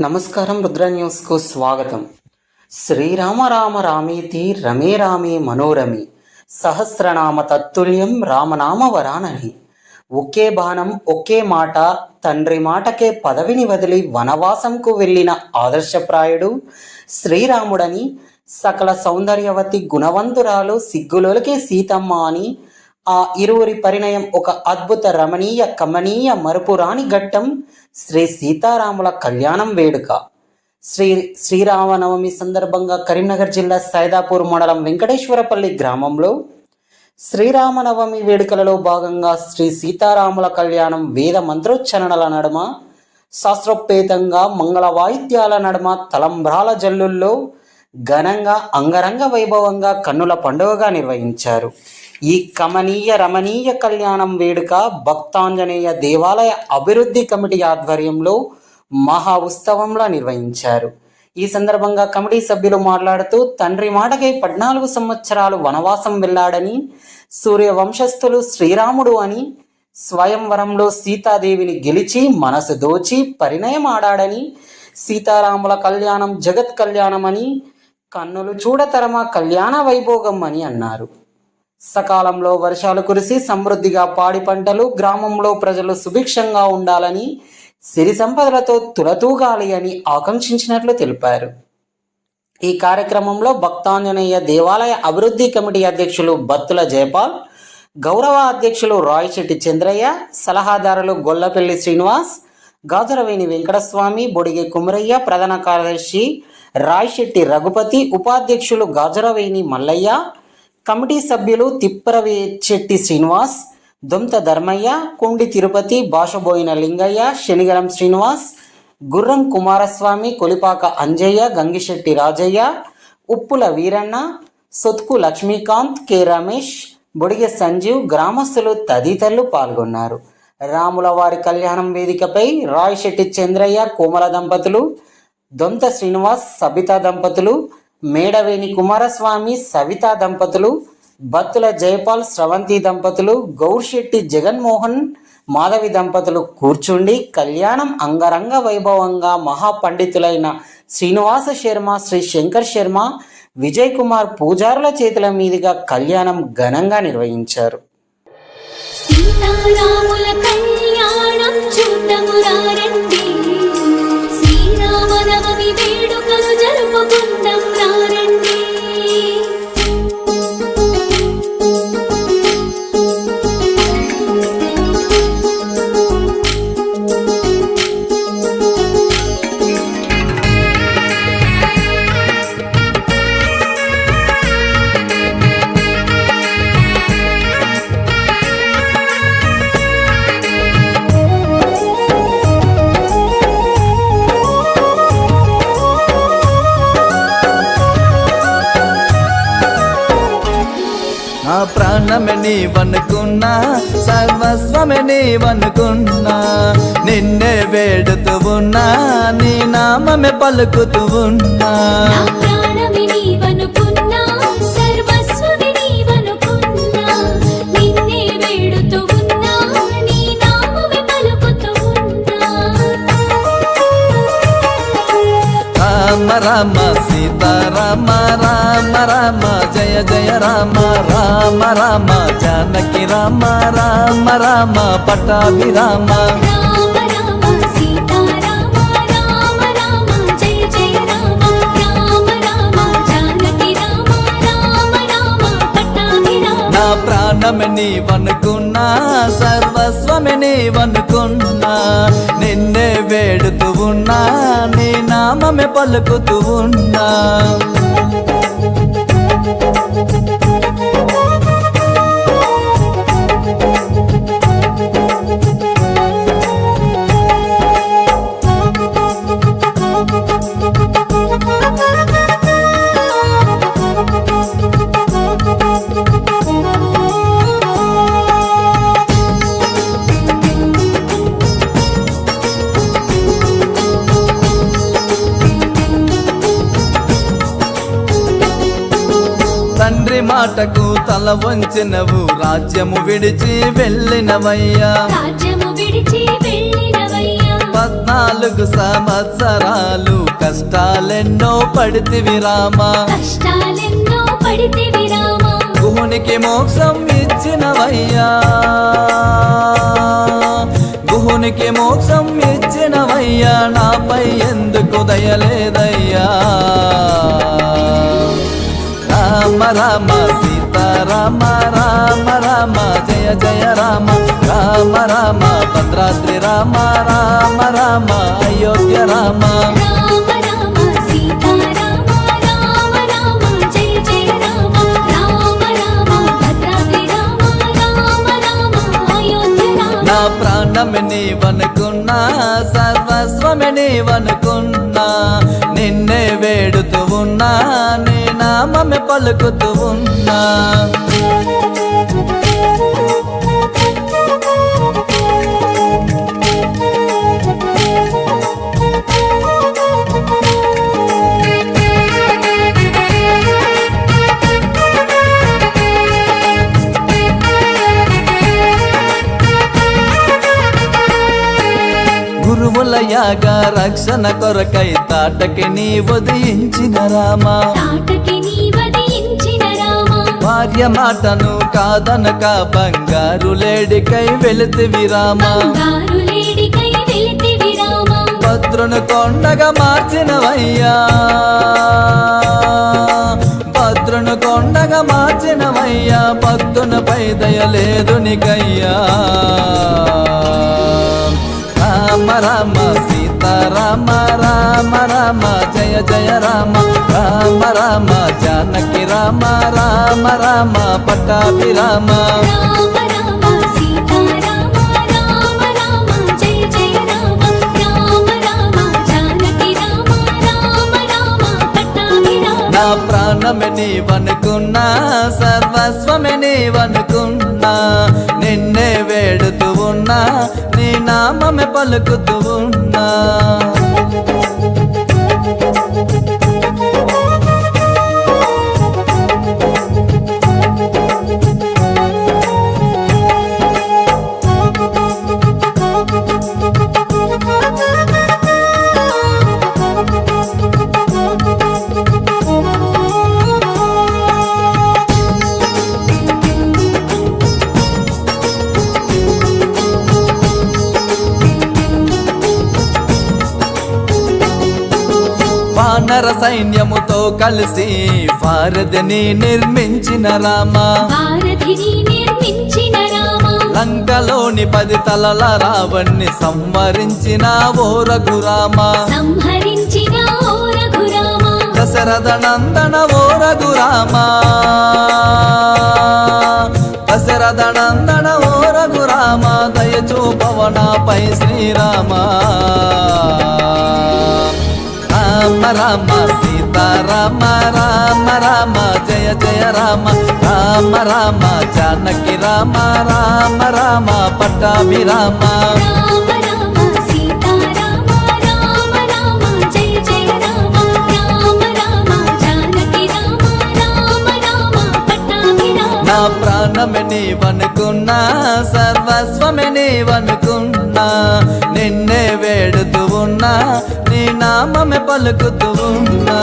నమస్కారం రుద్ర న్యూస్కు స్వాగతం. శ్రీరామ రామ రామేతి రమే రామే మనోరమి. సహస్రనామ తత్తుల్యం రామనామ వరానని. ఒకే బాణం ఒకే మాట తండ్రి మాటకే పదవిని వదిలి వనవాసంకు వెళ్ళిన ఆదర్శప్రాయుడు శ్రీరాముడని సకల సౌందర్యవతి గుణవంతురాలు సిగ్గులోలకే సీతమ్మ అని ఆ ఇరువురి పరిణయం ఒక అద్భుత రమణీయ కమనీయ మరుపురాని ఘట్టం. శ్రీ సీతారాముల కళ్యాణం వేడుక. శ్రీ శ్రీరామనవమి సందర్భంగా కరీంనగర్ జిల్లా సైదాపూర్ మండలం వెంకటేశ్వరపల్లి గ్రామంలో శ్రీరామనవమి వేడుకలలో భాగంగా శ్రీ సీతారాముల కళ్యాణం వేద మంత్రోచ్చరణల నడుమ శాస్త్రోపేతంగా మంగళ వాయిద్యాల నడుమ తలంబ్రాల జల్లుల్లో ఘనంగా అంగరంగ వైభవంగా కన్నుల పండుగగా నిర్వహించారు. ఈ కమనీయ రమణీయ కళ్యాణం వేడుక భక్తాంజనేయ దేవాలయ అభివృద్ధి కమిటీ ఆధ్వర్యంలో మహా ఉత్సవంలా నిర్వహించారు. ఈ సందర్భంగా కమిటీ సభ్యులు మాట్లాడుతూ తండ్రి మాటకై పద్నాలుగు సంవత్సరాలు వనవాసం వెళ్ళాడని సూర్య వంశస్థులు శ్రీరాముడు అని స్వయంవరంలో సీతాదేవిని గెలిచి మనసు దోచి పరిణయం ఆడాడని సీతారాముల కళ్యాణం జగత్ కళ్యాణమని కన్నులు చూడతరమ కళ్యాణ వైభోగం అని అన్నారు. సకాలంలో వర్షాలు కురిసి సమృద్ధిగా పాడి పంటలు గ్రామంలో ప్రజలు సుభిక్షంగా ఉండాలని సిరి సంపదలతో తులతూగాలి అని ఆకాంక్షించినట్లు తెలిపారు. ఈ కార్యక్రమంలో భక్తాంజనేయ దేవాలయ అభివృద్ధి కమిటీ అధ్యక్షులు బత్తుల జయపాల్ గౌరవ అధ్యక్షులు రాయశెట్టి చంద్రయ్య సలహాదారులు గొల్లపల్లి శ్రీనివాస్ గాజరవేణి వెంకటస్వామి బొడిగే కుమరయ్య ప్రధాన కార్యదర్శి రాయశెట్టి రఘుపతి ఉపాధ్యక్షులు గాజరవేణి మల్లయ్య కమిటీ సభ్యులు తిప్పరవేచెట్టి శ్రీనివాస్ దొంత ధర్మయ్య కొండి తిరుపతి భాషబోయిన లింగయ్య శనిగరం శ్రీనివాస్ గుర్రం కుమారస్వామి కొలిపాక అంజయ్య గంగిశెట్టి రాజయ్య ఉప్పుల వీరన్న సొత్కు లక్ష్మీకాంత్ కె రమేష్ బొడిగె సంజీవ్ గ్రామస్తులు తదితరులు పాల్గొన్నారు. రాముల వారి కళ్యాణం వేదికపై రాయశెట్టి చంద్రయ్య కోమల దంపతులు దొంత శ్రీనివాస్ సబితా దంపతులు మేడవేణి కుమారస్వామి సవితా దంపతులు బత్తుల జయపాల్ స్రవంతి దంపతులు గౌర్శెట్టి జగన్మోహన్ మాధవి దంపతులు కూర్చుండి కళ్యాణం అంగరంగ వైభవంగా మహాపండితులైన శ్రీనివాస శర్మ శ్రీ శంకర్ శర్మ విజయ్ కుమార్ పూజారుల చేతుల మీదుగా కళ్యాణం ఘనంగా నిర్వహించారు. కళ్యాణం నా ప్రాణమే నీవనుకున్నా సర్వస్వమే నీవనుకున్నా నిన్నే వేడుతూ ఉన్నా నీ నామమే పలుకుతూ ఉన్నా. నా ప్రాణమి నీవనుకున్నా సర్వస్వమి నీవనుకున్నా నిన్నే వేడుతూ ఉన్నా నీ నామమే పలుకుతూ ఉన్నా. రామ రామ సీతారామ రామ రామ జయ జయ రామ రామ రామ జానకి రామ రామ రామ పటాభిరామ. రామ రామ సీతారామ రామ రామ జయ జయ రామ రామ రామ జానకి రామ రామ రామ పట్టాభి రామ నా ప్రాణమే నీవనుకున్నా సర్వస్వమే నీవనుకున్నా నిన్నే వేడుతూ ఉన్నా నీ నామమే పలుకుతూ ఉన్నా. తండ్రి మాటకు తల వంచినవు. రాజ్యము విడిచి వెళ్ళినవయ్యా. పద్నాలుగు సంవత్సరాలు కష్టాలెన్నో పడితివి రామా. కష్టాలెన్నో పడితివి రామా. గుహునికి మోక్షం ఇచ్చినవయ్యా. గుహునికి మోక్షం ఇచ్చినవయ్యా. నాపై ఎందుకు దయలేదయ్యా రామ రామ సీతారామ రామ రామ జయ జయ రామ రామ రామ భద్రాద్రి రామ రామ రామ అయోధ్య రామ. నా ప్రాణమే నీవనుకున్నా సర్వస్వమే నీవనుకున్నా నిన్నే వేడుతూ ఉన్నా నీ నామమే పలుకుతూ ఉన్నా. యాగ రక్షణ కొరకై తాటకి నీ ఉదయించిన రామా. భార్య మాటను కాదనక బంగారు లేడికై వెళితివి రామ. భద్రును కొండగా మార్చినవయ్యా. భద్రును కొండగా మార్చినవయ్యా. భక్తునిపై దయలేదు నీకయ్యా. రామ రామ సీతారామ రామ రామ జయ జయ రామ రామ రామ జానకి రామ రామ రామ పట్టాభి రామ నా ప్రాణమే నీవనుకున్నా సర్వస్వమే నీవనుకున్నా నిన్నే వేడుతూ ఉన్నా నామమే పలుకుతూ ఉన్నా. వానర సైన్యముతో కలిసి వారధిని నిర్మించిన రామా. భారతిని నిర్మించిన రామ. లంకలోని పది తలల రావణ్ణి సంవరించిన ఓ రఘురామా. సంహరించిన ఓ రఘురామ. దశరథ నందన ఓ రఘురామా. దశరథ నందన ఓ రఘురామ. దయచూపవనాపై శ్రీరామ. రామ సీతారామ రామ రామ జయ జయ రామ రామ రామ జానకి రామ రామ రామ పట్టాభి రామ రామ రామ సీతారామ రామ రామ జయ జయ రామ రామ రామ జానకి రామ రామ రామ పట్టాభి రామ నా ప్రాణమే నీవనుకున్నా సర్వస్వమే నీవనుకున్నా నిన్నే వేడుతూ ఉన్నా నీ నామమే పలుకుతూ ఉన్నా